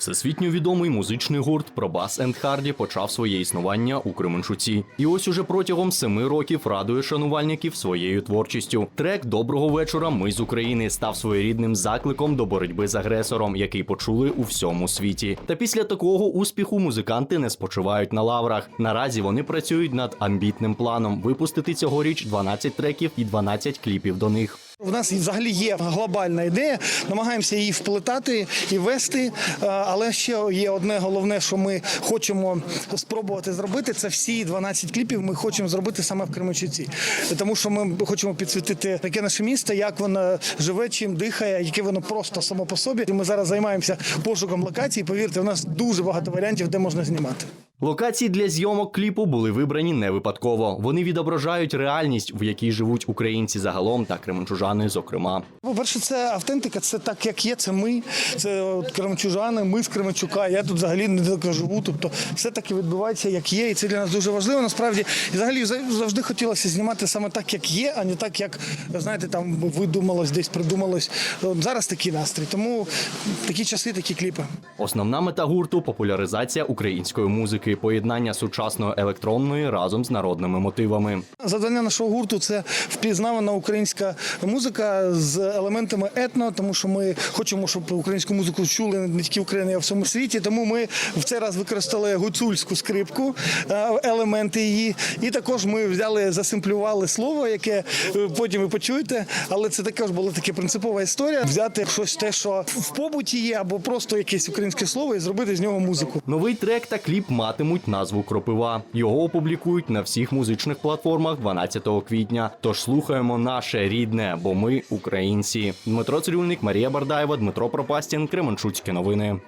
Всесвітньо відомий музичний гурт Пробас енд Харді почав своє існування у Кременчуці. І ось уже протягом семи років радує шанувальників своєю творчістю. Трек Доброго вечора. Ми з України став своєрідним закликом до боротьби з агресором, який почули у всьому світі. Та після такого успіху музиканти не спочивають на лаврах. Наразі вони працюють над амбітним планом випустити цьогоріч 12 треків і 12 кліпів до них. У нас взагалі є глобальна ідея, намагаємося її вплетати і вести. е, Але ще є одне головне, що ми хочемо спробувати зробити. Це всі 12 кліпів. Ми хочемо зробити саме в Кременчуці, тому що ми хочемо підсвітити таке наше місто, як воно живе, чим дихає, яке воно просто само по собі. Ми зараз займаємося пошуком локацій. Повірте, у нас дуже багато варіантів, де можна знімати. Локації для зйомок кліпу були вибрані не випадково. Вони відображають реальність, в якій живуть українці загалом та кременчужани, зокрема. По-перше, це автентика, це так, як є, це ми, це от кременчужани, ми з Кременчука. Я тут взагалі не живу. Тобто все таки відбувається, як є, і це для нас дуже важливо. Насправді, і взагалі зав- завжди хотілося знімати саме так, як є, а не так, як знаєте, там видумалось, десь придумалось. От зараз такий настрій. Тому такі часи, такі кліпи. Основна мета гурту популяризація української музики, поєднання сучасної електронної разом з народними мотивами. Завдання нашого гурту це впізнавана українська музика з елементами етно, тому що ми хочемо, щоб українську музику чули не тільки в Україні, а в всьому світі. Тому ми в цей раз використали гуцульську скрипку, е, елементи її. І також ми взяли, засимплювали слово, яке е, потім ви почуєте. Але це також була така принципова історія. Взяти щось те, що в побуті є, або просто якесь українське слово, і зробити з нього музику. Новий трек та кліп матимуть назву Кропива. Його опублікують на всіх музичних платформах 12 квітня. Тож слухаємо наше рідне, бо ми українці. Дмитро Цирюльник, Марія Бардаєва, Дмитро Пропастін, Кременчуцькі новини.